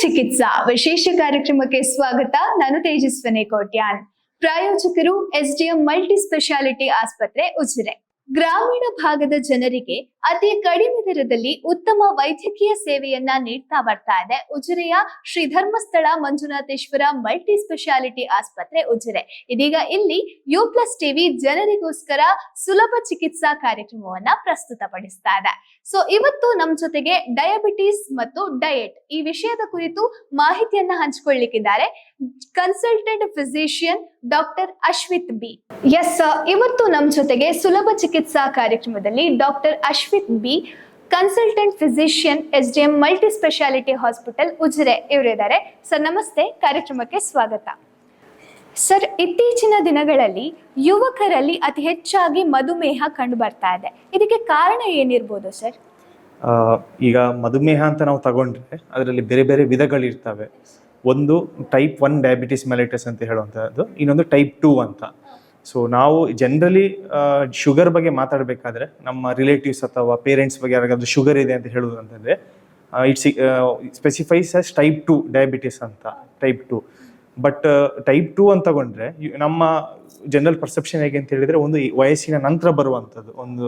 ಚಿಕಿತ್ಸಾ ವಿಶೇಷ ಕಾರ್ಯಕ್ರಮಕ್ಕೆ ಸ್ವಾಗತ. ನಾನು ತೇಜಸ್ವಿನಿ ಕೋಟ್ಯಾನ್. ಪ್ರಾಯೋಜಕರು ಎಸ್ಡಿಎಂ ಮಲ್ಟಿ ಸ್ಪೆಷಾಲಿಟಿ ಆಸ್ಪತ್ರೆ ಉಜಿರೆ. ಗ್ರಾಮೀಣ ಭಾಗದ ಜನರಿಗೆ ಅತಿ ಕಡಿಮೆ ದರದಲ್ಲಿ ಉತ್ತಮ ವೈದ್ಯಕೀಯ ಸೇವೆಯನ್ನ ನೀಡ್ತಾ ಬರ್ತಾ ಇದೆ. ಉಜಿರೆಯ ಶ್ರೀ ಧರ್ಮಸ್ಥಳ ಮಂಜುನಾಥೇಶ್ವರ ಮಲ್ಟಿ ಸ್ಪೆಷಾಲಿಟಿ ಆಸ್ಪತ್ರೆ ಉಜಿರೆ. ಇದೀಗ ಇಲ್ಲಿ ಯು ಪ್ಲಸ್ ಟಿವಿ ಜನರಿಗೋಸ್ಕರ ಸುಲಭ ಚಿಕಿತ್ಸಾ ಕಾರ್ಯಕ್ರಮವನ್ನ ಪ್ರಸ್ತುತಪಡಿಸ್ತಾ ಇದೆ. ಸೊ ಇವತ್ತು ನಮ್ ಜೊತೆಗೆ ಡಯಾಬಿಟಿಸ್ ಮತ್ತು ಡಯಟ್ ಈ ವಿಷಯದ ಕುರಿತು ಮಾಹಿತಿಯನ್ನ ಹಂಚಿಕೊಳ್ಳಿಕ್ಕಿದ್ದಾರೆ. Consultant physician doctor Ashwith B. S ಇವತ್ತು ನಮ್ ಜೊತೆಗೆ ಸುಲಭ ಚಿಕಿತ್ಸಾ ಕಾರ್ಯಕ್ರಮದಲ್ಲಿ doctor Ashwith B consultant physician S D M multi speciality hospital Ujire ಇವರಿದ್ದಾರೆ sir ನಮಸ್ತೆ. ಕಾರ್ಯಕ್ರಮಕ್ಕೆ ಸ್ವಾಗತ. ಸರ್ ಇತ್ತೀಚಿನ ದಿನಗಳಲ್ಲಿ ಯುವಕರಲ್ಲಿ ಅತಿ ಹೆಚ್ಚಾಗಿ ಮಧುಮೇಹ ಕಂಡು ಬರ್ತಾ ಇದೆ. ಇದಕ್ಕೆ ಕಾರಣ ಏನಿರ್ಬೋದು ಸರ್ ಈಗ ಮಧುಮೇಹ ಅಂತ ನಾವು ತಗೊಂಡ್ರೆ ಅದರಲ್ಲಿ ಬೇರೆ ಬೇರೆ ವಿಧಗಳಿರ್ತವೆ. ಒಂದು ಟೈಪ್ ಒನ್ ಡಯಾಬಿಟಿಸ್ ಮೆಲೈಟಸ್ ಅಂತ ಹೇಳುವಂಥದ್ದು ಇನ್ನೊಂದು ಟೈಪ್ ಟೂ ಅಂತ. ಸೊ ನಾವು ಜನರಲಿ ಶುಗರ್ ಬಗ್ಗೆ ಮಾತಾಡಬೇಕಾದ್ರೆ ನಮ್ಮ ರಿಲೇಟಿವ್ಸ್ ಅಥವಾ ಪೇರೆಂಟ್ಸ್ ಬಗ್ಗೆ ಯಾರಿಗಾದ್ರೂ ಶುಗರ್ ಇದೆ ಅಂತ ಹೇಳುವುದು ಅಂತಂದರೆ it's specifies as type two diabetes ಅಂತ type two but type two ಅಂತ ತಗೊಂಡ್ರೆ ನಮ್ಮ ಜನರಲ್ ಪರ್ಸೆಪ್ಷನ್ ಹೇಗೆ ಅಂತ ಹೇಳಿದರೆ ಒಂದು ವಯಸ್ಸಿನ ನಂತರ ಬರುವಂಥದ್ದು. ಒಂದು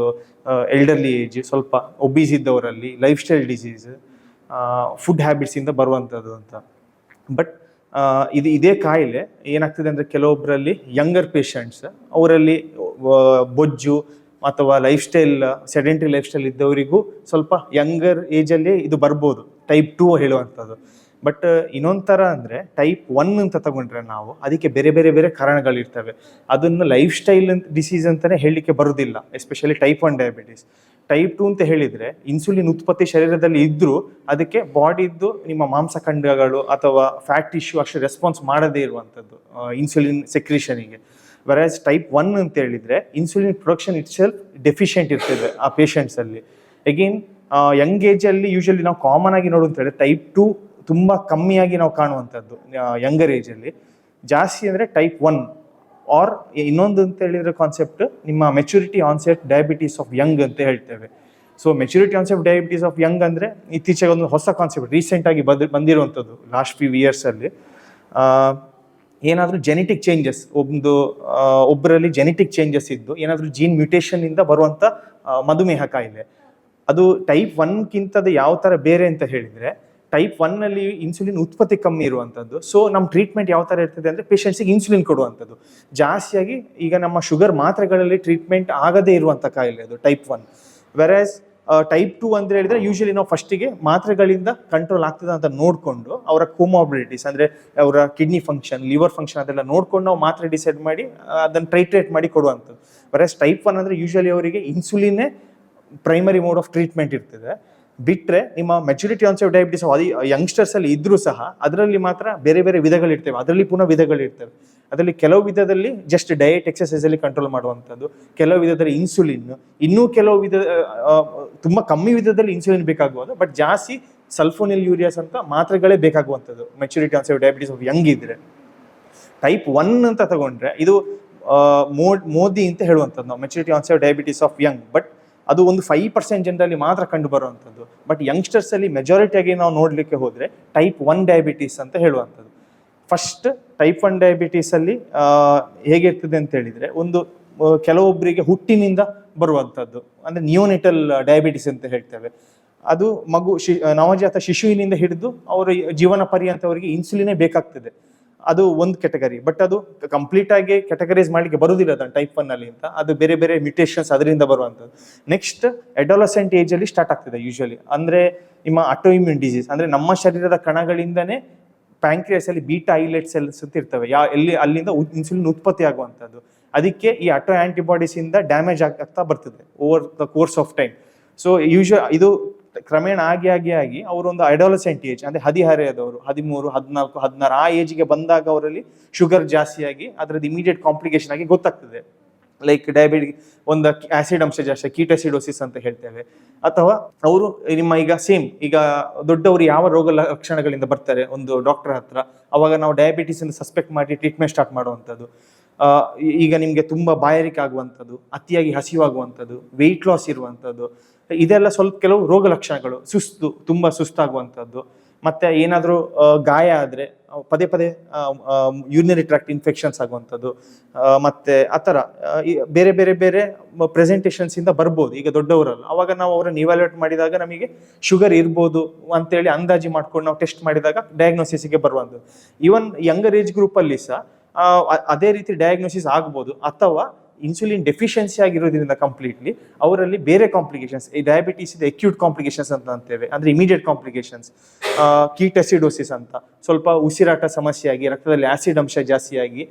ಎಲ್ಡರ್ಲಿ ಏಜ್ ಸ್ವಲ್ಪ ಒಬೀಸ್ ಇದ್ದವರಲ್ಲಿ ಲೈಫ್ ಸ್ಟೈಲ್ ಡಿಸೀಸ್ ಫುಡ್ ಹ್ಯಾಬಿಟ್ಸಿಂದ ಬರುವಂಥದ್ದು ಅಂತ. ಬಟ್ ಇದು ಇದೇ ಕಾಯಿಲೆ. ಏನಾಗ್ತದೆ ಅಂದರೆ ಕೆಲವೊಬ್ಬರಲ್ಲಿ ಯಂಗರ್ ಪೇಷಂಟ್ಸ್ ಅವರಲ್ಲಿ ಬೊಜ್ಜು ಅಥವಾ life style sedentary life style ಇದ್ದವರಿಗೂ ಸ್ವಲ್ಪ ಯಂಗರ್ ಏಜಲ್ಲಿ ಇದು ಬರ್ಬೋದು. ಟೈಪ್ ಟೂ ಹೇಳುವಂಥದ್ದು. ಬಟ್ ಇನ್ನೊಂದು ಥರ ಅಂದರೆ ಟೈಪ್ ಒನ್ ಅಂತ ತಗೊಂಡ್ರೆ ನಾವು ಅದಕ್ಕೆ ಬೇರೆ ಬೇರೆ ಬೇರೆ ಕಾರಣಗಳಿರ್ತವೆ. ಅದನ್ನು ಲೈಫ್ ಸ್ಟೈಲ್ ಅಂತ ಡಿಸೀಸ್ ಅಂತಲೇ ಹೇಳಲಿಕ್ಕೆ ಬರೋದಿಲ್ಲ. Especially type one diabetes type two ಅಂತ ಹೇಳಿದರೆ ಇನ್ಸುಲಿನ್ ಉತ್ಪತ್ತಿ ಶರೀರದಲ್ಲಿ ಇದ್ದರೂ ಅದಕ್ಕೆ ಬಾಡಿದ್ದು ನಿಮ್ಮ ಮಾಂಸಖಂಡಗಳು ಅಥವಾ ಫ್ಯಾಟ್ ಟಿಶ್ಯೂ ಅಷ್ಟು ರೆಸ್ಪಾನ್ಸ್ ಮಾಡದೇ ಇರುವಂಥದ್ದು ಇನ್ಸುಲಿನ್ ಸೆಕ್ರಿಷನಿಗೆ ವೆರಾಸ್ ಟೈಪ್ ಒನ್ ಅಂತ ಹೇಳಿದರೆ insulin production itself deficient ಇರ್ತದೆ ಆ ಪೇಷಂಟ್ಸಲ್ಲಿ ಎಗೇನ್ ಯಂಗ್ ಏಜಲ್ಲಿ ಯೂಶಲಿ ನಾವು ಕಾಮನ್ ಆಗಿ ನೋಡು ಅಂತ ಹೇಳಿದ್ರೆ ಟೈಪ್ ಟು ತುಂಬ ಕಮ್ಮಿಯಾಗಿ ನಾವು ಕಾಣುವಂಥದ್ದು ಯಂಗರ್ ಏಜಲ್ಲಿ ಜಾಸ್ತಿ ಅಂದರೆ ಟೈಪ್ ಒನ್ ಆರ್ ಇನ್ನೊಂದು ಅಂತ ಹೇಳಿದ್ರೆ ಕಾನ್ಸೆಪ್ಟ್ ನಿಮ್ಮ maturity onset diabetes of young ಅಂತ ಹೇಳ್ತೇವೆ. So maturity onset diabetes of young ಅಂದರೆ ಇತ್ತೀಚೆಗೆ ಒಂದು ಹೊಸ ಕಾನ್ಸೆಪ್ಟ್ ರೀಸೆಂಟಾಗಿ ಬಂದು, ಬಂದಿರುವಂಥದ್ದು ಲಾಸ್ಟ್ ಫ್ಯೂ ಇಯರ್ಸಲ್ಲಿ ಏನಾದರೂ ಜೆನೆಟಿಕ್ ಚೇಂಜಸ್ ಒಂದು ಒಬ್ಬರಲ್ಲಿ ಜೆನೆಟಿಕ್ ಚೇಂಜಸ್ ಇದ್ದು, ಏನಾದರೂ ಜೀನ್ ಮ್ಯೂಟೇಷನ್ನಿಂದ ಬರುವಂಥ ಮಧುಮೇಹ ಕಾಯಿಲೆ. ಅದು ಟೈಪ್ ಒನ್ಗಿಂತದ ಯಾವ ಥರ ಬೇರೆ ಅಂತ ಹೇಳಿದರೆ ಟೈಪ್ ಒನ್ನಲ್ಲಿ ಇನ್ಸುಲಿನ್ ಉತ್ಪತ್ತಿ ಕಮ್ಮಿ ಇರುವಂಥದ್ದು ಸೊ ನಮ್ಮ ಟ್ರೀಟ್ಮೆಂಟ್ ಯಾವ ಥರ ಇರ್ತದೆ ಅಂದರೆ ಪೇಷಂಟ್ಸಿಗೆ ಇನ್ಸುಲಿನ್ ಕೊಡುವಂಥದ್ದು ಜಾಸ್ತಿಯಾಗಿ ಈಗ ನಮ್ಮ ಶುಗರ್ ಮಾತ್ರೆಗಳಲ್ಲಿ ಟ್ರೀಟ್ಮೆಂಟ್ ಆಗದೇ ಇರುವಂಥ ಕಾಯಿಲೆ ಅದು type one versus type two ಅಂತ ಹೇಳಿದ್ರೆ ಯೂಶಲಿ ನಾವು ಫಸ್ಟಿಗೆ ಮಾತ್ರೆಗಳಿಂದ ಕಂಟ್ರೋಲ್ ಆಗ್ತದೆ ಅಂತ ನೋಡಿಕೊಂಡು ಅವರ ಕೋಮಾಬಿಲಿಟೀಸ್ ಅಂದರೆ ಅವರ ಕಿಡ್ನಿ ಫಂಕ್ಷನ್ ಲಿವರ್ ಫಂಕ್ಷನ್ ಅದೆಲ್ಲ ನೋಡ್ಕೊಂಡು ನಾವು ಮಾತ್ರೆ ಡಿಸೈಡ್ ಮಾಡಿ ಅದನ್ನು ಟ್ರೈಟ್ರೇಟ್ ಮಾಡಿ ಕೊಡುವಂಥದ್ದು ವೆರಾಸ್ ಟೈಪ್ ಒನ್ ಅಂದರೆ ಯೂಶಲಿ ಅವರಿಗೆ ಇನ್ಸುಲಿನ್ನೇ ಪ್ರೈಮರಿ ಮೋಡ್ ಆಫ್ ಟ್ರೀಟ್ಮೆಂಟ್ ಇರ್ತದೆ. ಬಿಟ್ಟರೆ ನಿಮ್ಮ ಮೆಚುರಿಟಿ ಆನ್ಸೆಟ್ ಡಯಾಬಿಟಿಸ್ ಅದು ಯಂಗ್ಸ್ಟರ್ಸ್ ಅಲ್ಲಿ ಇದ್ರೂ ಸಹ ಅದರಲ್ಲಿ ಮಾತ್ರ ಬೇರೆ ಬೇರೆ ವಿಧಗಳಿರ್ತವೆ ಅದರಲ್ಲಿ ಪುನಃ ವಿಧಗಳಿರ್ತವೆ ಅದರಲ್ಲಿ ಕೆಲವು ವಿಧದಲ್ಲಿ ಜಸ್ಟ್ ಡಯಟ್ ಎಕ್ಸಸೈಸ್ ಅಲ್ಲಿ ಕಂಟ್ರೋಲ್ ಮಾಡುವಂಥದ್ದು, ಕೆಲವು ವಿಧದಲ್ಲಿ ಇನ್ಸುಲಿನ್ ಇನ್ನೂ ಕೆಲವು ವಿಧ ತುಂಬ ಕಮ್ಮಿ ವಿಧದಲ್ಲಿ ಇನ್ಸುಲಿನ್ ಬೇಕಾಗುವುದು ಬಟ್ ಜಾಸ್ತಿ ಸಲ್ಫೋನಿಲ್ ಯೂರಿಯಾಸ್ ಅಂತ ಮಾತ್ರೆಗಳೇ ಬೇಕಾಗುವಂಥದ್ದು maturity onset diabetes of young ಇದ್ರೆ. ಟೈಪ್ ಒನ್ ಅಂತ ತಗೊಂಡ್ರೆ ಇದು ಮೋಡ್ ಮೋದಿ ಅಂತ ಹೇಳುವಂಥದ್ದು maturity onset diabetes of young but ಅದು ಒಂದು ಫೈವ್ ಪರ್ಸೆಂಟ್ ಜನರಲ್ಲಿ ಮಾತ್ರ ಕಂಡು ಬರುವಂಥದ್ದು ಬಟ್ ಯಂಗ್ಸ್ಟರ್ಸ್ ಅಲ್ಲಿ ಮೆಜಾರಿಟಿಯಾಗಿ ನಾವು ನೋಡಲಿಕ್ಕೆ ಹೋದರೆ ಟೈಪ್ ಒನ್ ಡಯಾಬಿಟೀಸ್ ಅಂತ ಹೇಳುವಂಥದ್ದು. ಫಸ್ಟ್ ಟೈಪ್ ಒನ್ ಡಯಾಬಿಟೀಸಲ್ಲಿ ಹೇಗಿರ್ತದೆ ಅಂತ ಹೇಳಿದ್ರೆ ಒಂದು ಕೆಲವೊಬ್ಬರಿಗೆ ಹುಟ್ಟಿನಿಂದ ಬರುವಂಥದ್ದು. ಅಂದ್ರೆ ನಿಯೋನಿಟಲ್ ಡಯಾಬಿಟಿಸ್ ಅಂತ ಹೇಳ್ತೇವೆ. ಅದು ಮಗು ಶಿ, ನವಜಾತ ಶಿಶುವಿನಿಂದ ಹಿಡಿದು ಅವರ ಜೀವನ ಪರ್ಯಂತ ಅವರಿಗೆ ಇನ್ಸುಲಿನೇ ಬೇಕಾಗ್ತದೆ. ಅದು ಒಂದು ಕೆಟಗರಿ ಬಟ್ ಅದು ಕಂಪ್ಲೀಟ್ ಆಗಿ ಕೆಟಗರೈಸ್ ಮಾಡಲಿಕ್ಕೆ ಬರುವುದಿಲ್ಲ ಅದನ್ನು ಟೈಪ್ ಒನ್ ಅಲ್ಲಿ ಅಂತ. ಅದು ಬೇರೆ ಬೇರೆ ಮ್ಯೂಟೇಷನ್ಸ್ ಅದರಿಂದ ಬರುವಂಥದ್ದು. ನೆಕ್ಸ್ಟ್ ಅಡೋಲಸೆಂಟ್ ಏಜ್ ಅಲ್ಲಿ ಸ್ಟಾರ್ಟ್ ಆಗ್ತದೆ ಯೂಶಲಿ ಅಂದ್ರೆ ನಿಮ್ಮ ಅಟೋಇಮ್ಯೂನ್ ಡಿಸೀಸ್ ಅಂದ್ರೆ ನಮ್ಮ ಶರೀರದ ಕಣಗಳಿಂದನೇ ಪ್ಯಾಂಕ್ರಿಯಸ್ ಅಲ್ಲಿ ಬೀಟಾ ಐಲೆಟ್ ಸೆಲ್ಸ್ ಅಂತ ಇರ್ತವೆ ಯಾ, ಎಲ್ಲಿ, ಅಲ್ಲಿಂದ ಇನ್ಸುಲಿನ್ ಉತ್ಪತ್ತಿ ಆಗುವಂಥದ್ದು. ಅದಕ್ಕೆ ಈ ಆಟೋ ಆಂಟಿಬಾಡೀಸ್ ಇಂದ ಡ್ಯಾಮೇಜ್ ಆಗ್ತಾ ಬರ್ತದೆ over the course of time so ಯೂಶ ಇದು ಕ್ರಮೇಣ ಆಗಿ ಆಗಿ ಆಗಿ ಅವರೊಂದು ಐಡಾಲಸೆಂಟ್ ಏಜ್ ಅಂದ್ರೆ ಹದಿಹರೆಯದವರು, ಹದಿಮೂರು, ಹದಿನಾಲ್ಕು, ಹದಿನಾರು, ಆ ಏಜ್ಗೆ ಬಂದಾಗ ಅವರಲ್ಲಿ ಶುಗರ್ ಜಾಸ್ತಿಯಾಗಿ ಅದರದ್ದು ಇಮಿಡಿಯೇಟ್ ಕಾಂಪ್ಲಿಕೇಶನ್ ಆಗಿ ಗೊತ್ತಾಗ್ತದೆ. ಲೈಕ್ ಡಯಾಬಿಟಿಕ್ ಒಂದು ಆಸಿಡ್ ಅಂಶ ಜಾಸ್ತಿ ಕೀಟಸಿಡೋಸಿಸ್ ಅಂತ ಹೇಳ್ತೇವೆ. ಅಥವಾ ಅವರು, ನಿಮ್ಮ ಈಗ ಸೇಮ್ ಈಗ ದೊಡ್ಡವರು ಯಾವ ರೋಗ ಲಕ್ಷಣಗಳಿಂದ ಬರ್ತಾರೆ ಒಂದು ಡಾಕ್ಟರ್ ಹತ್ರ, ಅವಾಗ ನಾವು ಡಯಾಬಿಟಿಸ್ ಅನ್ನು ಸಸ್ಪೆಕ್ಟ್ ಮಾಡಿ ಟ್ರೀಟ್ಮೆಂಟ್ ಸ್ಟಾರ್ಟ್ ಮಾಡುವಂಥದ್ದು. ಈಗ ನಿಮಗೆ ತುಂಬ ಬಾಯಾರಿಕೆ ಆಗುವಂಥದ್ದು, ಅತಿಯಾಗಿ ಹಸಿವಾಗುವಂಥದ್ದು ವೆಯ್ಟ್ ಲಾಸ್ ಇರುವಂಥದ್ದು ಇದೆಲ್ಲ ಸ್ವಲ್ಪ ಕೆಲವು ರೋಗ ಲಕ್ಷಣಗಳು, ಸುಸ್ತು, ತುಂಬ ಸುಸ್ತಾಗುವಂಥದ್ದು. ಮತ್ತೆ ಏನಾದರೂ ಗಾಯ ಆದರೆ ಪದೇ ಪದೇ ಯೂರಿನರಿ ಟ್ರಾಕ್ಟ್ ಇನ್ಫೆಕ್ಷನ್ಸ್ ಆಗುವಂಥದ್ದು ಮತ್ತೆ ಆ ಥರ ಬೇರೆ ಬೇರೆ ಬೇರೆ ಪ್ರೆಸೆಂಟೇಷನ್ಸ್ ಇಂದ ಬರ್ಬೋದು, ಈಗ ದೊಡ್ಡವರಲ್ಲ. ಅವಾಗ ನಾವು ಅವರನ್ನು ಇವ್ಯಾಲ್ಯೂಟ್ ಮಾಡಿದಾಗ ನಮಗೆ ಶುಗರ್ ಇರ್ಬೋದು ಅಂತೇಳಿ ಅಂದಾಜು ಮಾಡ್ಕೊಂಡು ನಾವು ಟೆಸ್ಟ್ ಮಾಡಿದಾಗ ಡಯಾಗ್ನೋಸಿಸ್ಗೆ ಬರುವಂಥದ್ದು. ಈವನ್ ಯಂಗರ್ ಏಜ್ ಗ್ರೂಪಲ್ಲಿ ಸಹ ಅದೇ ರೀತಿ ಡಯಾಗ್ನೋಸಿಸ್ ಆಗ್ಬೋದು, ಅಥವಾ ಇನ್ಸುಲಿನ್ ಡೆಫಿಷಿಯನ್ಸಿ ಆಗಿರೋದ್ರಿಂದ ಕಂಪ್ಲೀಟ್ಲಿ ಅವರಲ್ಲಿ ಬೇರೆ ಕಾಂಪ್ಲಿಕೇಶನ್ಸ್ ಈ ಡಯಾಬಿಟೀಸ್ ಇದೆ ಅಕ್ಯೂಟ್ ಕಾಂಪ್ಲಿಕೇಶನ್ಸ್ ಅಂತ ಅಂತೇವೆ. ಅಂದರೆ ಇಮಿಡಿಯೇಟ್ ಕಾಂಪ್ಲಿಕೇಶನ್ಸ್ ಕೀಟಸಿಡೋಸಿಸ್ ಅಂತ. ಸ್ವಲ್ಪ ಉಸಿರಾಟ ಸಮಸ್ಯೆ ಆಗಿ ರಕ್ತದಲ್ಲಿ ಆಸಿಡ್ ಅಂಶ ಜಾಸ್ತಿಯಾಗಿ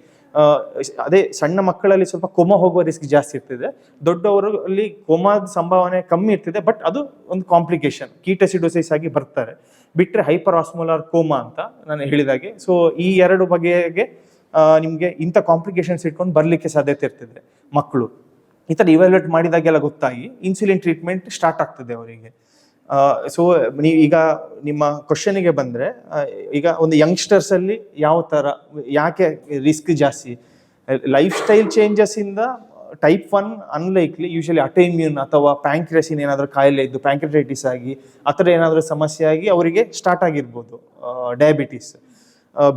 ಅದೇ ಸಣ್ಣ ಮಕ್ಕಳಲ್ಲಿ ಸ್ವಲ್ಪ ಕೊಮ ಹೋಗುವ ರಿಸ್ಕ್ ಜಾಸ್ತಿ ಇರ್ತದೆ. ದೊಡ್ಡವರಲ್ಲಿ ಕೊಮಾದ ಸಂಭಾವನೆ ಕಮ್ಮಿ ಇರ್ತದೆ ಬಟ್ ಅದು ಒಂದು ಕಾಂಪ್ಲಿಕೇಶನ್ ಕೀಟಸಿಡೋಸಿಸ್ ಆಗಿ ಬರ್ತಾರೆ. ಬಿಟ್ಟರೆ ಹೈಪರ್ ಆಸ್ಮೋಲಾರ್ ಕೋಮಾ ಅಂತ ನಾನು ಹೇಳಿದಾಗೆ ಸೊ ಈ ಎರಡು ಬಗೆಗೆ ನಿಮಗೆ ಇಂಥ ಕಾಂಪ್ಲಿಕೇಶನ್ಸ್ ಇಟ್ಕೊಂಡು ಬರಲಿಕ್ಕೆ ಸಾಧ್ಯತೆ ಇರ್ತದೆ. ಮಕ್ಕಳು. ಈ ಥರ ಇವ್ಯಾಲ್ಯೂಟ್ ಮಾಡಿದಾಗೆಲ್ಲ ಗೊತ್ತಾಗಿ ಇನ್ಸುಲಿನ್ ಟ್ರೀಟ್ಮೆಂಟ್ ಸ್ಟಾರ್ಟ್ ಆಗ್ತದೆ ಅವರಿಗೆ. ಸೊ ನೀವು ಈಗ ನಿಮ್ಮ ಕ್ವಶನಿಗೆ ಬಂದರೆ ಈಗ ಒಂದು ಯಂಗ್ಸ್ಟರ್ಸಲ್ಲಿ ಯಾವ ಥರ, ಯಾಕೆ ರಿಸ್ಕ್ ಜಾಸ್ತಿ? ಲೈಫ್ ಸ್ಟೈಲ್ ಚೇಂಜಸ್ ಇಂದ type one unlikely usually autoimmune ಅಥವಾ ಪ್ಯಾಂಕ್ರೆಸಿನ್ ಏನಾದರೂ ಕಾಯಿಲೆ ಇದ್ದು ಪ್ಯಾಂಕ್ರೆಟೈಟಿಸ್ ಆಗಿ, ಆ ಥರ ಏನಾದರೂ ಸಮಸ್ಯೆ ಆಗಿ ಅವರಿಗೆ ಸ್ಟಾರ್ಟ್ ಆಗಿರ್ಬೋದು ಡಯಾಬಿಟೀಸ್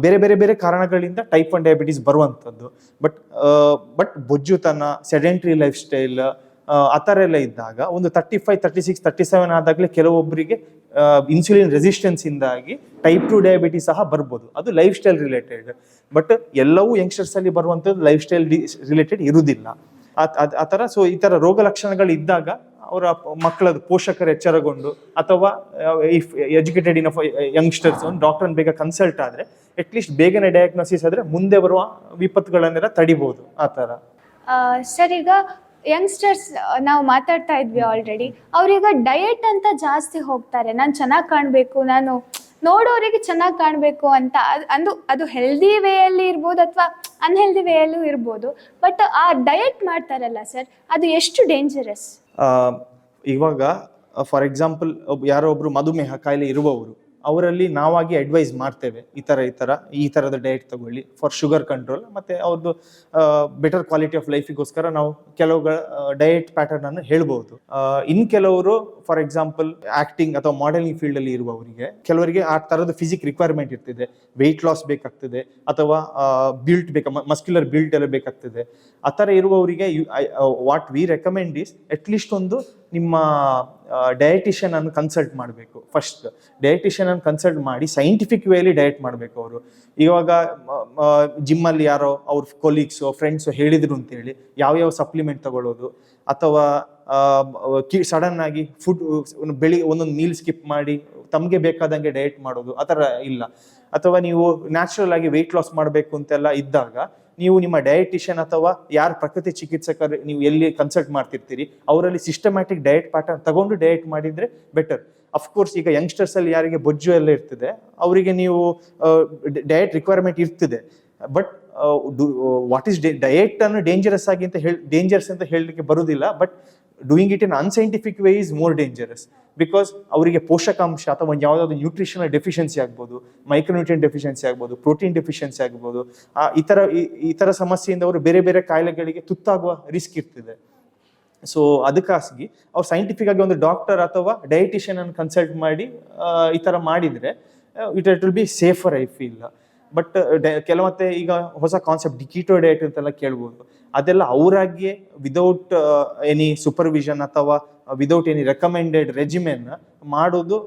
ಬೇರೆ ಬೇರೆ ಬೇರೆ ಕಾರಣಗಳಿಂದ ಟೈಪ್ ಒನ್ ಡಯಾಬಿಟೀಸ್ ಬರುವಂಥದ್ದು. ಬಟ್ ಬಟ್ ಬೊಜ್ಜುತನ ಸೆಡೆಂಟ್ರಿ ಲೈಫ್ ಸ್ಟೈಲ್ ಆ ಥರ ಎಲ್ಲ ಇದ್ದಾಗ ಒಂದು thirty five thirty six thirty seven ಆದಾಗಲೇ ಕೆಲವೊಬ್ಬರಿಗೆ ಇನ್ಸುಲಿನ್ ರೆಸಿಸ್ಟೆನ್ಸ್ ಇಂದಾಗಿ ಟೈಪ್ ಟು ಡಯಾಬಿಟೀಸ್ ಸಹ ಬರ್ಬೋದು. ಅದು ಲೈಫ್ ಸ್ಟೈಲ್ ರಿಲೇಟೆಡ್ ಬಟ್ ಎಲ್ಲವೂ ಯಂಗ್ಸ್ಟರ್ಸಲ್ಲಿ ಬರುವಂಥದ್ದು ಲೈಫ್ ಸ್ಟೈಲ್ ರಿಲೇಟೆಡ್ ಇರುವುದಿಲ್ಲ. ಆ ಥರ ಸೊ ಈ ಥರ ರೋಗ ಲಕ್ಷಣಗಳು ಇದ್ದಾಗ ಅವರ ಮಕ್ಕಳದ್ದು ಪೋಷಕರು ಎಚ್ಚರಗೊಂಡು ಅಥವಾ ಇಫ್ ಎಜುಕೇಟೆಡ್ ಇನ್ ಯಂಗ್ಸ್ಟರ್ಸ್ ಒಂದು ಡಾಕ್ಟರ್ ಬೇಗ ಕನ್ಸಲ್ಟ್ ಆದರೆ ಅಟ್ಲೀಸ್ಟ್ ಬೇಗನೆ ಡಯಾಗ್ನೋಸಿಸ್ ಆದರೆ ಮುಂದೆ ಬರುವ ವಿಪತ್ತುಗಳನ್ನೆಲ್ಲ ತಡಿಬಹುದು ಆ ಥರ. ಸರ್ ಈಗ ಯಂಗ್ಸ್ಟರ್ಸ್ ನಾವು ಮಾತಾಡ್ತಾ ಇದ್ವಿ ಆಲ್ರೆಡಿ ಅವ್ರೀಗ ಡಯಟ್ ಅಂತ ಜಾಸ್ತಿ ಹೋಗ್ತಾರೆ. ನಾನು ಚೆನ್ನಾಗಿ ಕಾಣಬೇಕು, ನಾನು ನೋಡೋರಿಗೆ ಚೆನ್ನಾಗಿ ಕಾಣಬೇಕು ಅಂತ ಅದು ಅಂದು ಅದು ಹೆಲ್ದಿ ವೇಯಲ್ಲಿ ಇರ್ಬೋದು ಅಥವಾ ಅನ್ಹೆಲ್ದಿ ವೇಯಲ್ಲೂ ಇರ್ಬೋದು. ಬಟ್ ಆ ಡಯಟ್ ಮಾಡ್ತಾರಲ್ಲ ಸರ್ ಅದು ಎಷ್ಟು ಡೇಂಜರಸ್ ಇವಾಗ ಫಾರ್ ಎಕ್ಸಾಂಪಲ್ ಯಾರೋ ಒಬ್ರು ಮಧುಮೇಹ ಕಾಯಿಲೆ ಇರುವವರು ಅವರಲ್ಲಿ ನಾವಾಗಿ ಅಡ್ವೈಸ್ ಮಾಡ್ತೇವೆ. ಈ ಥರ ಈ ಥರ ಈ ಥರದ ಡಯಟ್ ತಗೊಳ್ಳಿ ಫಾರ್ ಶುಗರ್ ಕಂಟ್ರೋಲ್ ಮತ್ತು ಅವ್ರದ್ದು ಬೆಟರ್ ಕ್ವಾಲಿಟಿ ಆಫ್ ಲೈಫಿಗೋಸ್ಕರ ನಾವು ಕೆಲವು ಡಯಟ್ ಪ್ಯಾಟರ್ನ್ ಅನ್ನು ಹೇಳ್ಬೋದು. ಇನ್ನು ಇನ್ ಕೆಲವರು ಫಾರ್ ಎಕ್ಸಾಂಪಲ್ ಆಕ್ಟಿಂಗ್ ಅಥವಾ ಮಾಡೆಲಿಂಗ್ ಫೀಲ್ಡ್ ಅಲ್ಲಿ ಇರುವವರಿಗೆ, ಕೆಲವರಿಗೆ ಆ ಥರದ ಫಿಸಿಕ್ ರಿಕ್ವೈರ್ಮೆಂಟ್ ಇರ್ತದೆ. ವೆಯ್ಟ್ ಲಾಸ್ ಬೇಕಾಗ್ತದೆ, ಅಥವಾ ಬಿಲ್ಟ್ ಬೇಕ ಮಸ್ಕ್ಯುಲರ್ ಬಿಲ್ಟ್ ಎಲ್ಲ ಬೇಕಾಗ್ತದೆ. ಆ ಥರ ಇರುವವರಿಗೆ what we recommend is at least ಒಂದು ನಿಮ್ಮ ಡಯಟಿಷಿಯನ್ ಅನ್ನು ಕನ್ಸಲ್ಟ್ ಮಾಡಬೇಕು. ಫಸ್ಟ್ ಡಯಟಿಷಿಯನ್ ಅನ್ನು ಕನ್ಸಲ್ಟ್ ಮಾಡಿ ಸೈಂಟಿಫಿಕ್ ವೇಲಿ ಡಯಟ್ ಮಾಡಬೇಕು ಅವರು. ಇವಾಗ ಜಿಮ್ಮಲ್ಲಿ ಯಾರೋ ಅವ್ರ ಕೊಲೀಗ್ಸು ಫ್ರೆಂಡ್ಸು ಹೇಳಿದ್ರು ಅಂತೇಳಿ ಯಾವ್ಯಾವ ಸಪ್ಲಿಮೆಂಟ್ ತಗೊಳ್ಳೋದು? ಅಥವಾ ಸಡನ್ ಆಗಿ ಫುಡ್ ಬೆಳಿಗ್ಗೆ ಒಂದೊಂದು ಮೀಲ್ ಸ್ಕಿಪ್ ಮಾಡಿ ತಮಗೆ ಬೇಕಾದಂಗೆ ಡಯಟ್ ಮಾಡೋದು, ಆ ಥರ ಇಲ್ಲ. ಅಥವಾ ನೀವು ನ್ಯಾಚುರಲ್ ಆಗಿ ವೆಯ್ಟ್ ಲಾಸ್ ಮಾಡಬೇಕು ಅಂತೆಲ್ಲ ಇದ್ದಾಗ ನೀವು ನಿಮ್ಮ ಡಯಟಿಷಿಯನ್ ಅಥವಾ ಯಾರು ಪ್ರಕೃತಿ ಚಿಕಿತ್ಸಕರು ನೀವು ಎಲ್ಲಿ ಕನ್ಸಲ್ಟ್ ಮಾಡ್ತಿರ್ತೀರಿ, ಅವರಲ್ಲಿ ಸಿಸ್ಟಮ್ಯಾಟಿಕ್ ಡಯಟ್ ಪ್ಯಾಟರ್ನ್ ತಗೊಂಡು ಡಯಟ್ ಮಾಡಿದರೆ ಬೆಟರ್ ಅಫ್ಕೋರ್ಸ್ ಈಗ ಯಂಗ್ಸ್ಟರ್ಸಲ್ಲಿ ಯಾರಿಗೆ ಬೊಜ್ಜು ಎಲ್ಲ ಇರ್ತದೆ, ಅವರಿಗೆ ನೀವು ಡಯಟ್ ರಿಕ್ವೈರ್ಮೆಂಟ್ ಇರ್ತದೆ. ಬಟ್ ವಾಟ್ ಈಸ್ ಡಯಟ್ ಅನ್ನು ಡೇಂಜರಸ್ ಆಗಿ ಅಂತ ಹೇಳಿ ಡೇಂಜರ್ಸ್ ಅಂತ ಹೇಳಲಿಕ್ಕೆ ಬರುವುದಿಲ್ಲ but doing it in unscientific way is more dangerous because ಅವರಿಗೆ ಪೋಷಕಾಂಶ ಅಥವಾ ಒಂದು ಯಾವುದಾದ್ರು ನ್ಯೂಟ್ರಿಷನಲ್ ಡೆಫಿಷಿಯನ್ಸಿ ಆಗ್ಬೋದು ಮೈಕ್ರೋನ್ಯೂಟ್ರಿಯನ್ ಡೆಫಿಷಿಯನ್ಸಿ ಆಗ್ಬೋದು ಪ್ರೋಟೀನ್ ಡೆಫಿಷಿಯನ್ಸಿ ಆಗ್ಬೋದು ಆ, ಥರ ಈ- ಥರ ಸಮಸ್ಯೆಯಿಂದ ಅವರು ಬೇರೆ ಬೇರೆ ಕಾಯಿಲೆಗಳಿಗೆ ತುತ್ತಾಗುವ ರಿಸ್ಕ್ ಇರ್ತಿದೆ. ಸೊ ಅದಕ್ಕಾಗಿ ಅವ್ರು ಸೈಂಟಿಫಿಕ್ ಆಗಿ ಒಂದು ಡಾಕ್ಟರ್ ಅಥವಾ ಡಯಟಿಷಿಯನ್ ಅನ್ನು ಕನ್ಸಲ್ಟ್ ಮಾಡಿ ಈ ಥರ ಮಾಡಿದರೆ it it will be safer I feel but ಕೆಲವತ್ತೆ ಈಗ ಹೊಸ ಕಾನ್ಸೆಪ್ಟ್ ಡಿಕಿಟೋ ಡಯಟ್ ಅಂತೆಲ್ಲ ಕೇಳ್ಬೋದು. ಅದೆಲ್ಲ ಅವರಾಗಿಯೇ ವಿದೌಟ್ ಎನಿ ಸೂಪರ್ವಿಷನ್ ಅಥವಾ ವಿದೌಟ್ ಎನಿ ರೆಕಮೆಂಡೆಡ್ ರೆಜಿಮೆನ್ ಮಾಡೋದು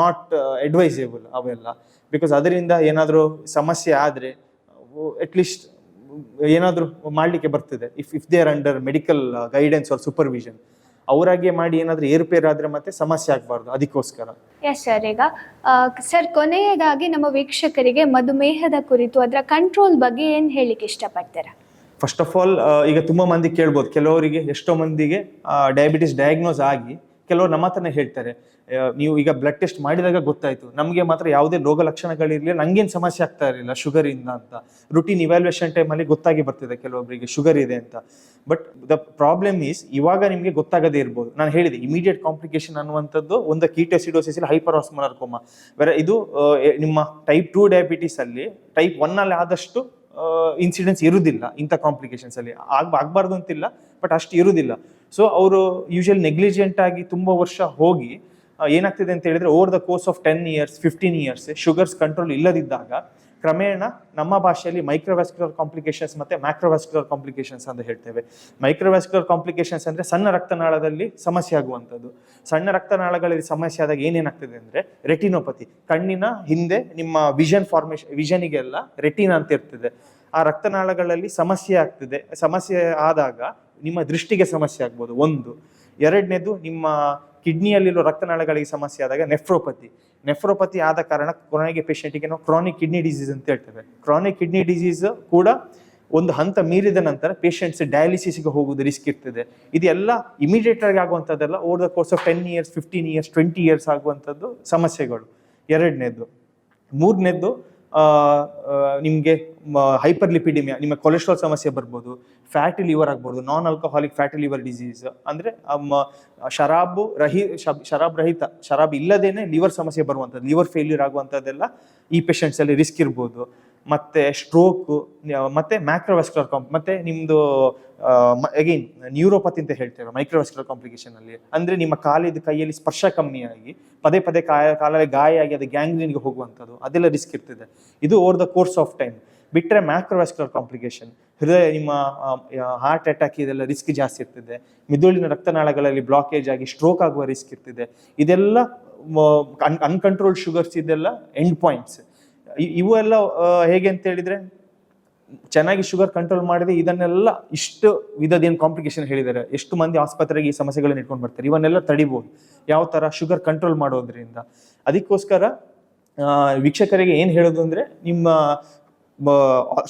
ನಾಟ್ ಅಡ್ವೈಸೇಬಲ್ ಅವೆಲ್ಲ. ಬಿಕಾಸ್ ಅದರಿಂದ ಏನಾದರೂ ಸಮಸ್ಯೆ ಆದರೆ ಅಟ್ಲೀಸ್ಟ್ ಏನಾದರೂ ಮಾಡಲಿಕ್ಕೆ ಬರ್ತದೆ. If if they are under medical guidance or supervision ಅವರಾಗೆ ಮಾಡಿ ಏನಾದರೂ ಆದ್ರೆ ಮತ್ತೆ ಸಮಸ್ಯೆ ಆಗಬಾರ್ದು ಅದಕ್ಕೋಸ್ಕರ. ಎಸ್ ಸರ್ ಈಗ ಸರ್ ಕೊನೆಯದಾಗಿ ನಮ್ಮ ವೀಕ್ಷಕರಿಗೆ ಮಧುಮೇಹದ ಕುರಿತು ಅದರ ಕಂಟ್ರೋಲ್ ಬಗ್ಗೆ ಏನು ಹೇಳಿಕ್ಕೆ ಇಷ್ಟಪಡ್ತೀರಾ? ಫಸ್ಟ್ ಆಫ್ ಆಲ್ ಈಗ ತುಂಬ ಮಂದಿ ಕೇಳ್ಬೋದು. ಕೆಲವರಿಗೆ ಎಷ್ಟೋ ಮಂದಿಗೆ ಡಯಾಬಿಟಿಸ್ ಡಯಾಗ್ನೋಸ್ ಆಗಿ ಕೆಲವರು ನಮ್ಮ ಹತ್ರನೇ ಹೇಳ್ತಾರೆ ನೀವು ಈಗ ಬ್ಲಡ್ ಟೆಸ್ಟ್ ಮಾಡಿದಾಗ ಗೊತ್ತಾಯ್ತು. ನಮಗೆ ಮಾತ್ರ ಯಾವುದೇ ರೋಗ ಲಕ್ಷಣಗಳಿರಲಿಲ್ಲ, ನಂಗೇನು ಸಮಸ್ಯೆ ಆಗ್ತಾ ಇರಲಿಲ್ಲ ಶುಗರ್ ಇಂದ ಅಂತ ರುಟೀನ್ ಇವ್ಯಾಲ್ಯೂಯೇಷನ್ ಟೈಮಲ್ಲಿ ಗೊತ್ತಾಗಿ ಬರ್ತಿದೆ ಕೆಲವೊಬ್ಬರಿಗೆ ಶುಗರ್ ಇದೆ ಅಂತ. ಬಟ್ ದ ಪ್ರಾಬ್ಲಮ್ ಈಸ್ ಇವಾಗ ನಿಮಗೆ ಗೊತ್ತಾಗದೇ ಇರ್ಬೋದು. ನಾನು ಹೇಳಿದೆ ಇಮಿಡಿಯೇಟ್ ಕಾಂಪ್ಲಿಕೇಶನ್ ಅನ್ನುವಂಥದ್ದು ಒಂದು ಕೀಟೋಸಿಡೋಸಿಸ್ ಹೈಪರ್ ಆಸ್ಮೋಲಾರ್ ಕೋಮಾ ಬೇರೆ ಇದು ನಿಮ್ಮ ಟೈಪ್ ಟೂ ಡಯಾಬಿಟಿಸ್ ಅಲ್ಲಿ ಟೈಪ್ ಒನ್ನಲ್ಲಿ ಆದಷ್ಟು ಇನ್ಸಿಡೆನ್ಸ್ ಇರುವುದಿಲ್ಲ ಇಂಥ ಕಾಂಪ್ಲಿಕೇಶನ್ಸ್ ಅಲ್ಲಿ. ಆಗ ಆಗಬಾರ್ದು ಅಂತಿಲ್ಲ ಬಟ್ ಅಷ್ಟು ಇರುವುದಿಲ್ಲ ಸೊ ಅವರು ಯೂಶಲಿ ನೆಗ್ಲಿಜೆಂಟ್ ಆಗಿ ತುಂಬ ವರ್ಷ ಹೋಗಿ ಏನಾಗ್ತಿದೆ ಅಂತ ಹೇಳಿದ್ರೆ over the course of ten years fifteen years sugars control ಇಲ್ಲದಿದ್ದಾಗ ಕ್ರಮೇಣ ನಮ್ಮ ಭಾಷೆಯಲ್ಲಿ ಮೈಕ್ರೋವ್ಯಾಸ್ಕ್ಯುಲರ್ ಕಾಂಪ್ಲಿಕೇಶನ್ಸ್ ಮತ್ತು ಮ್ಯಾಕ್ರೋವ್ಯಾಸ್ಕ್ಯುಲರ್ ಕಾಂಪ್ಲಿಕೇಶನ್ಸ್ ಅಂತ ಹೇಳ್ತೇವೆ. ಮೈಕ್ರೋವ್ಯಾಸ್ಕ್ಯುಲರ್ ಕಾಂಪ್ಲಿಕೇಶನ್ಸ್ ಅಂದರೆ ಸಣ್ಣ ರಕ್ತನಾಳದಲ್ಲಿ ಸಮಸ್ಯೆ ಆಗುವಂಥದ್ದು. ಸಣ್ಣ ರಕ್ತನಾಳಗಳಲ್ಲಿ ಸಮಸ್ಯೆ ಆದಾಗ ಏನೇನಾಗ್ತದೆ ಅಂದರೆ ರೆಟಿನೋಪತಿ ಕಣ್ಣಿನ ಹಿಂದೆ ನಿಮ್ಮ ವಿಷನ್ ಫಾರ್ಮೇಶನ್ ವಿಷನಿಗೆಲ್ಲ ರೆಟಿನ ಅಂತ ಇರ್ತದೆ. ಆ ರಕ್ತನಾಳಗಳಲ್ಲಿ ಸಮಸ್ಯೆ ಆಗ್ತದೆ. ಸಮಸ್ಯೆ ಆದಾಗ ನಿಮ್ಮ ದೃಷ್ಟಿಗೆ ಸಮಸ್ಯೆ ಆಗ್ಬೋದು. ಒಂದು. ಎರಡನೇದು ನಿಮ್ಮ ಕಿಡ್ನಿಯಲ್ಲಿರೋ ರಕ್ತನಾಳಗಳಿಗೆ ಸಮಸ್ಯೆ ಆದಾಗ ನೆಫ್ರೋಪತಿ ನೆಫ್ರೋಪತಿ ಆದ ಕಾರಣ ಕೊನೆಗೆ ಪೇಷೆಂಟಿಗೆ ನಾವು ಕ್ರಾನಿಕ್ ಕಿಡ್ನಿ ಡಿಸೀಸ್ ಅಂತ ಹೇಳ್ತೇವೆ. ಕ್ರಾನಿಕ್ ಕಿಡ್ನಿ ಡಿಸೀಸ್ ಕೂಡ ಒಂದು ಹಂತ ಮೀರಿದ ನಂತರ ಪೇಷಂಟ್ಸ್ ಡಯಾಲಿಸಿಸ್ಗೆ ಹೋಗುವುದು ರಿಸ್ಕ್ ಇರ್ತದೆ. ಇದೆಲ್ಲ ಇಮಿಡಿಯೇಟ್ ಆಗಿ ಆಗುವಂಥದ್ದೆಲ್ಲ over the course of ten years fifteen years twenty years ಆಗುವಂಥದ್ದು ಸಮಸ್ಯೆಗಳು. ಎರಡನೇದು ಮೂರನೇದ್ದು ನಿಮಗೆ ಹೈಪರ್ ಲಿಪಿಡಿಮಿಯಾ ನಿಮ್ಮ ಕೊಲೆಸ್ಟ್ರಾಲ್ ಸಮಸ್ಯೆ ಬರ್ಬೋದು ಫ್ಯಾಟಿ ಲಿವರ್ ಆಗ್ಬೋದು non alcoholic fatty liver disease ಅಂದರೆ ಶರಾಬು ರಹಿ ಶರಾಬ್ ರಹಿತ, ಶರಾಬ್ ಇಲ್ಲದೇನೆ ಲಿವರ್ ಸಮಸ್ಯೆ ಬರುವಂಥದ್ದು ಲಿವರ್ ಫೇಲ್ಯೂರ್ ಆಗುವಂಥದ್ದೆಲ್ಲ ಈ ಪೇಷಂಟ್ಸಲ್ಲಿ ರಿಸ್ಕ್ ಇರ್ಬೋದು. ಮತ್ತೆ ಸ್ಟ್ರೋಕು ಮತ್ತೆ ಮ್ಯಾಕ್ರೋವೆಸ್ಕ್ಯುಲರ್ ಕಾಂಪ್ ಮತ್ತೆ ನಿಮ್ದು ಅಗೈನ್ ನ್ಯೂರೋಪತಿ ಅಂತ ಹೇಳ್ತೇವೆ ಮೈಕ್ರೋವ್ಯಾಸ್ಕ್ಯುಲರ್ ಕಾಂಪ್ಲಿಕೇಶನ್ ಅಲ್ಲಿ. ಅಂದ್ರೆ ನಿಮ್ಮ ಕಾಲಿದ ಕೈಯಲ್ಲಿ ಸ್ಪರ್ಶ ಕಮ್ಮಿಯಾಗಿ, ಪದೇ ಪದೇ ಕಾಯ, ಕಾಲಲ್ಲಿ ಗಾಯ ಆಗಿ ಅದು ಗ್ಯಾಂಗ್ರೀನ್ಗೆ ಹೋಗುವಂಥದ್ದು, ಅದೆಲ್ಲ ರಿಸ್ಕ್ ಇರ್ತದೆ. ಇದು over the course of time ಬಿಟ್ಟರೆ ಮ್ಯಾಕ್ರೋವ್ಯಾಸ್ಕ್ಯುಲರ್ ಕಾಂಪ್ಲಿಕೇಶನ್ ಹೃದಯ, ನಿಮ್ಮ ಹಾರ್ಟ್ ಅಟ್ಯಾಕ್ ಇದೆಲ್ಲ ರಿಸ್ಕ್ ಜಾಸ್ತಿ ಇರ್ತದೆ. ಮಿದುಳಿನ ರಕ್ತನಾಳಗಳಲ್ಲಿ ಬ್ಲಾಕೇಜ್ ಆಗಿ ಸ್ಟ್ರೋಕ್ ಆಗುವ ರಿಸ್ಕ್ ಇರ್ತದೆ. ಇದೆಲ್ಲ ಅನ್ಕಂಟ್ರೋಲ್ಡ್ ಶುಗರ್ಸ್ ಇದೆಲ್ಲ ಎಂಡ್ ಪಾಯಿಂಟ್ಸ್ ಇವು ಎಲ್ಲ ಹೇಗೆ ಅಂತ ಹೇಳಿದ್ರೆ ಚೆನ್ನಾಗಿ ಶುಗರ್ ಕಂಟ್ರೋಲ್ ಮಾಡಿದೆ ಇದನ್ನೆಲ್ಲ ಇಷ್ಟು ವಿಧದ ಏನು ಕಾಂಪ್ಲಿಕೇಶನ್ ಹೇಳಿದ್ದಾರೆ, ಎಷ್ಟು ಮಂದಿ ಆಸ್ಪತ್ರೆಗೆ ಈ ಸಮಸ್ಯೆಗಳನ್ನ ಇಟ್ಕೊಂಡು ಬರ್ತಾರೆ, ಇವನ್ನೆಲ್ಲ ತಡಿಬಹುದು ಯಾವ ತರ ಶುಗರ್ ಕಂಟ್ರೋಲ್ ಮಾಡೋದ್ರಿಂದ. ಅದಕ್ಕೋಸ್ಕರ ವೀಕ್ಷಕರಿಗೆ ಏನು ಹೇಳೋದು ಅಂದರೆ, ನಿಮ್ಮ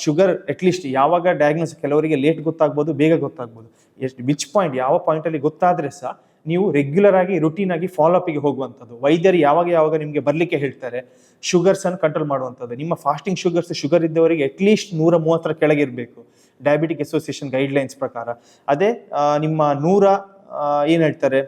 ಶುಗರ್ ಅಟ್ಲೀಸ್ಟ್ ಯಾವಾಗ ಡಯಾಗ್ನೋಸ್ ಕೆಲವರಿಗೆ ಲೇಟ್ ಗೊತ್ತಾಗ್ಬೋದು, ಬೇಗ ಗೊತ್ತಾಗ್ಬೋದು. ಎಷ್ಟು ವಿಚ್ ಪಾಯಿಂಟ್ ಯಾವ ಪಾಯಿಂಟಲ್ಲಿ ಗೊತ್ತಾದ್ರೆ ಸಹ ನೀವು ರೆಗ್ಯುಲರ್ ಆಗಿ ರುಟೀನ್ ಆಗಿ ಫಾಲೋ ಅಪ್ಗೆ ಹೋಗುವಂಥದ್ದು. ವೈದ್ಯರು ಯಾವಾಗ ಯಾವಾಗ ನಿಮಗೆ ಬರಲಿಕ್ಕೆ ಹೇಳ್ತಾರೆ ಶುಗರ್ಸ್ ಅನ್ನು ಕಂಟ್ರೋಲ್ ಮಾಡುವಂಥದ್ದು. ನಿಮ್ಮ ಫಾಸ್ಟಿಂಗ್ ಶುಗರ್ಸ್ ಶುಗರ್ ಇದ್ದವರಿಗೆ ಅಟ್ಲೀಸ್ಟ್ ನೂರ ಮೂವತ್ತರ ಕೆಳಗೆ ಇರಬೇಕು. ಡಯಾಬಿಟಿಕ್ ಅಸೋಸಿಯೇಷನ್ ಗೈಡ್ಲೈನ್ಸ್ ಪ್ರಕಾರ. ಅದೇ ನಿಮ್ಮ ನೂರ ಏನು ಹೇಳ್ತಾರೆ?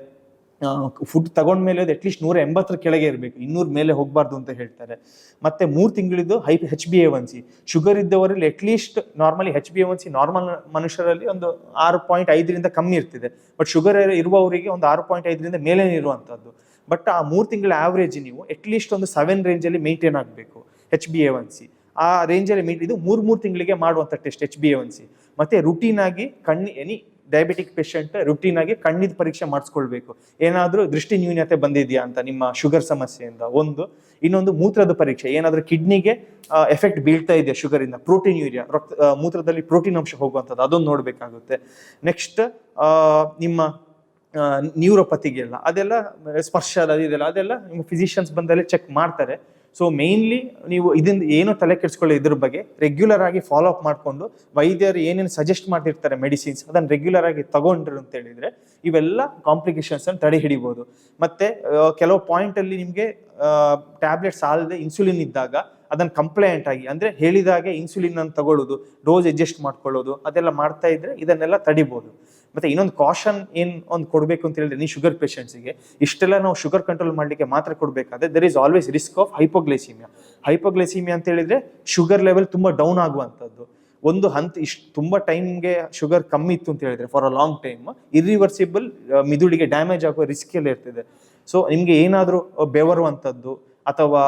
ಫುಡ್ ತಗೊಂಡ್ಮೇಲೆ ಅದು ಅಟ್ಲೀಸ್ಟ್ ನೂರ ಎಂಬತ್ತರ ಕೆಳಗೆ ಇರಬೇಕು. ಇನ್ನೂರ ಮೇಲೆ ಹೋಗಬಾರ್ದು ಅಂತ ಹೇಳ್ತಾರೆ. ಮತ್ತೆ ಮೂರು ತಿಂಗಳಿದ್ದು high H B A one C sugar ಇದ್ದವರಲ್ಲಿ at least normally H B A one C normal ಮನುಷ್ಯರಲ್ಲಿ ಒಂದು ಆರು ಪಾಯಿಂಟ್ ಐದರಿಂದ ಕಮ್ಮಿ ಇರ್ತಿದೆ. ಬಟ್ ಶುಗರ್ ಇರುವವರಿಗೆ ಒಂದು ಆರು ಪಾಯಿಂಟ್ ಐದರಿಂದ ಮೇಲೆ ಇರುವಂಥದ್ದು ಬಟ್ ಆ ಮೂರು ತಿಂಗಳ ಆವ್ರೇಜ್ ನೀವು ಅಟ್ಲೀಸ್ಟ್ ಒಂದು ಸೆವೆನ್ ರೇಂಜಲ್ಲಿ ಮೇಂಟೈನ್ ಆಗಬೇಕು H B A one C ಆ ರೇಂಜಲ್ಲಿ ಮೀಟ್ ಇದು ಮೂರು ಮೂರು ತಿಂಗಳಿಗೆ ಮಾಡುವಂಥ test H B A one C ಮತ್ತು ರುಟೀನ್ ಆಗಿ ಕಣ್ಣಿ ಎನಿ ಡಯಾಬಿಟಿಕ್ ಪೇಷಂಟ್ ರುಟೀನ್ ಆಗಿ ಕಣ್ಣಿದ ಪರೀಕ್ಷೆ ಮಾಡಿಸ್ಕೊಳ್ಬೇಕು. ಏನಾದರೂ ದೃಷ್ಟಿ ನ್ಯೂನ್ಯತೆ ಬಂದಿದೆಯಾ ಅಂತ ನಿಮ್ಮ ಶುಗರ್ ಸಮಸ್ಯೆಯಿಂದ? ಒಂದು. ಇನ್ನೊಂದು ಮೂತ್ರದ ಪರೀಕ್ಷೆ. ಏನಾದರೂ ಕಿಡ್ನಿಗೆ ಎಫೆಕ್ಟ್ ಬೀಳ್ತಾ ಇದೆಯಾ ಶುಗರಿಂದ? ಪ್ರೋಟೀನ್ ಯೂರಿಯಾ, ರಕ್ತ ಮೂತ್ರದಲ್ಲಿ ಪ್ರೋಟೀನ್ ಅಂಶ ಹೋಗುವಂಥದ್ದು, ಅದೊಂದು ನೋಡಬೇಕಾಗುತ್ತೆ. ನೆಕ್ಸ್ಟ್ ನಿಮ್ಮ ನ್ಯೂರೋಪತಿಗೆಲ್ಲ ಅದೆಲ್ಲ, ಸ್ಪರ್ಶ ಅದು ಇದೆಲ್ಲ, ಅದೆಲ್ಲ ನಿಮ್ಮ ಫಿಸಿಷಿಯನ್ಸ್ ಬಂದಲ್ಲಿ ಚೆಕ್ ಮಾಡ್ತಾರೆ. ಸೊ ಮೇನ್ಲಿ ನೀವು ಇದರಿಂದ ಏನು ತಲೆ ಕೆಡಿಸ್ಕೊಳ್ಳಿ ಇದ್ರ ಬಗ್ಗೆ ರೆಗ್ಯುಲರ್ ಆಗಿ ಫಾಲೋ ಅಪ್ ಮಾಡಿಕೊಂಡು ವೈದ್ಯರು ಏನೇನು ಸಜೆಸ್ಟ್ ಮಾಡ್ತಿರ್ತಾರೆ ಮೆಡಿಸಿನ್ಸ್ ಅದನ್ನು ರೆಗ್ಯುಲರ್ ಆಗಿ ತಗೊಂಡ್ರು ಅಂತ ಹೇಳಿದ್ರೆ ಇವೆಲ್ಲ ಕಾಂಪ್ಲಿಕೇಶನ್ಸ್ ಅನ್ನು ತಡೆ ಹಿಡಿಬೋದು. ಮತ್ತೆ ಕೆಲವು ಪಾಯಿಂಟಲ್ಲಿ ನಿಮಗೆ ಟ್ಯಾಬ್ಲೆಟ್ಸ್ ಆಲ್ಲದೆ ಇನ್ಸುಲಿನ್ ಇದ್ದಾಗ ಅದನ್ನು ಕಂಪ್ಲೇಂಟ್ ಆಗಿ ಅಂದ್ರೆ ಹೇಳಿದಾಗೆ ಇನ್ಸುಲಿನ್ ಅನ್ನು ತಗೊಳ್ಳೋದು ಡೋಸ್ ಅಡ್ಜಸ್ಟ್ ಮಾಡ್ಕೊಳ್ಳೋದು ಅದೆಲ್ಲ ಮಾಡ್ತಾ ಇದ್ರೆ ಇದನ್ನೆಲ್ಲ ತಡಿಬಹುದು ಮತ್ತೆ ಇನ್ನೊಂದು ಕಾಷನ್ ಏನ್ ಒಂದು ಕೊಡಬೇಕು ಅಂತ ಹೇಳಿದ್ರೆ, ನೀ ಶುಗರ್ ಪೇಷಂಟ್ಸಿಗೆ ಇಷ್ಟೆಲ್ಲ ನಾವು ಶುಗರ್ ಕಂಟ್ರೋಲ್ ಮಾಡಲಿಕ್ಕೆ ಮಾತ್ರ ಕೊಡಬೇಕಾದ್ರೆ there is always risk of hypoglycaemia hypoglycaemia ಅಂತ ಹೇಳಿದ್ರೆ ಶುಗರ್ ಲೆವೆಲ್ ತುಂಬಾ ಡೌನ್ ಆಗುವಂಥದ್ದು. ಒಂದು ಹಂತ ಇಷ್ಟು, ತುಂಬಾ ಟೈಮ್ಗೆ ಶುಗರ್ ಕಮ್ಮಿ ಇತ್ತು ಅಂತ ಹೇಳಿದ್ರೆ for a long time irreversible ಮಿದುಳಿಗೆ damage ಆಗುವ ರಿಸ್ಕ್ ಎಲ್ಲ ಇರ್ತದೆ. ಸೊ ನಿಮ್ಗೆ ಏನಾದರೂ ಬೆವರುವಂಥದ್ದು ಅಥವಾ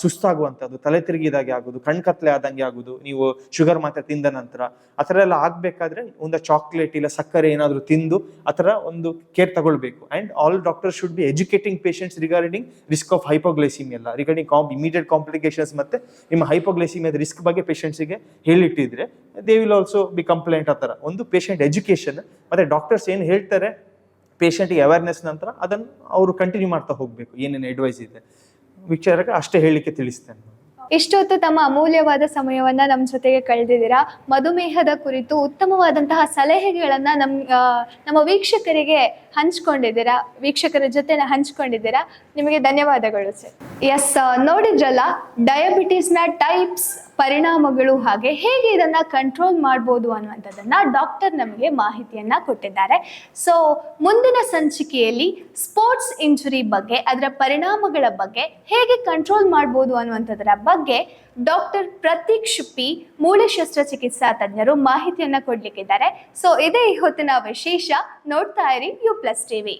ಸುಸ್ತಾಗುವಂಥದ್ದು, ತಲೆ ತಿರುಗಿದಾಗೆ ಆಗೋದು ಕಣ್ಕತ್ಲೆ ಆದಂಗೆ ಆಗೋದು ನೀವು ಶುಗರ್ ಮಾತ್ರ ತಿಂದ ನಂತರ, ಆ ಥರ ಎಲ್ಲ ಆಗಬೇಕಾದ್ರೆ ಒಂದು ಚಾಕ್ಲೇಟ್ ಇಲ್ಲ ಸಕ್ಕರೆ ಏನಾದರೂ ತಿಂದು ಆ ಥರ ಒಂದು ಕೇರ್ ತಗೊಳ್ಬೇಕು. And all doctor should be educating patients regarding risk of ಹೈಪೋಗ್ಲೈಸಿಮಿಯಲ್ಲ regarding ಕಾಂಪ್ immediate complications ಮತ್ತು ನಿಮ್ಮ ಹೈಪೋಗ್ಲೈಸಿಮಿಯಾದ ರಿಸ್ಕ್ ಬಗ್ಗೆ ಪೇಷಂಟ್ಸಿಗೆ ಹೇಳಿಟ್ಟಿದ್ರೆ they will also be compliant ಆ ಥರ. ಒಂದು ಪೇಷಂಟ್ ಎಜುಕೇಷನ್ ಮತ್ತೆ ಡಾಕ್ಟರ್ಸ್ ಏನು ಹೇಳ್ತಾರೆ ಪೇಷಂಟಿಗೆ ಅವೇರ್ನೆಸ್ ನಂತರ ಅದನ್ನು ಅವರು ಕಂಟಿನ್ಯೂ ಮಾಡ್ತಾ ಹೋಗಬೇಕು, ಏನೇನು ಅಡ್ವೈಸ್ ಇದೆ. ವಿಚಾರಕ್ಕೆ ಅಷ್ಟೇ ಹೇಳಲಿಕ್ಕೆ ತಿಳಿಸ್ತೇನೆ. ಇಷ್ಟೊತ್ತು ತಮ್ಮ ಅಮೂಲ್ಯವಾದ ಸಮಯವನ್ನ ನಮ್ಮ ಜೊತೆಗೆ ಕಳೆದಿದ್ದೀರಾ? ಮಧುಮೇಹದ ಕುರಿತು ಉತ್ತಮವಾದಂತಹ ಸಲಹೆಗಳನ್ನ ನಮ್ ನಮ್ಮ ವೀಕ್ಷಕರಿಗೆ ಹಂಚ್ಕೊಂಡಿದ್ದೀರಾ? ವೀಕ್ಷಕರ ಜೊತೆ ಹಂಚ್ಕೊಂಡಿದ್ದೀರಾ? ನಿಮಗೆ ಧನ್ಯವಾದಗಳು ಸರ್. ಎಸ್ ನೋಡಿದ್ರಲ್ಲ ಡಯಾಬಿಟೀಸ್ನ ಟೈಪ್ಸ್ ಪರಿಣಾಮಗಳು ಹಾಗೆ ಹೇಗೆ ಇದನ್ನ ಕಂಟ್ರೋಲ್ ಮಾಡ್ಬೋದು ಅನ್ನುವಂಥದ್ದನ್ನ ಡಾಕ್ಟರ್ ನಮಗೆ ಮಾಹಿತಿಯನ್ನ ಕೊಟ್ಟಿದ್ದಾರೆ. ಸೊ ಮುಂದಿನ ಸಂಚಿಕೆಯಲ್ಲಿ ಸ್ಪೋರ್ಟ್ಸ್ ಇಂಜುರಿ ಬಗ್ಗೆ, ಅದರ ಪರಿಣಾಮಗಳ ಬಗ್ಗೆ ಹೇಗೆ ಕಂಟ್ರೋಲ್ ಮಾಡ್ಬೋದು ಅನ್ನುವಂಥದ್ದರ ಬಗ್ಗೆ ಡಾಕ್ಟರ್ ಪ್ರತೀಕ್ಷ್ ಪಿ ಮೂಳೆ ಶಸ್ತ್ರಚಿಕಿತ್ಸಾ ತಜ್ಞರು ಮಾಹಿತಿಯನ್ನ ಕೊಡಲಿಕ್ಕಿದ್ದಾರೆ. ಸೊ ಇದೇ ಈ ಹೊತ್ತಿನ ವಿಶೇಷ, ನೋಡ್ತಾ ಇರಿ ಯು ಪ್ಲಸ್ ಟಿವಿ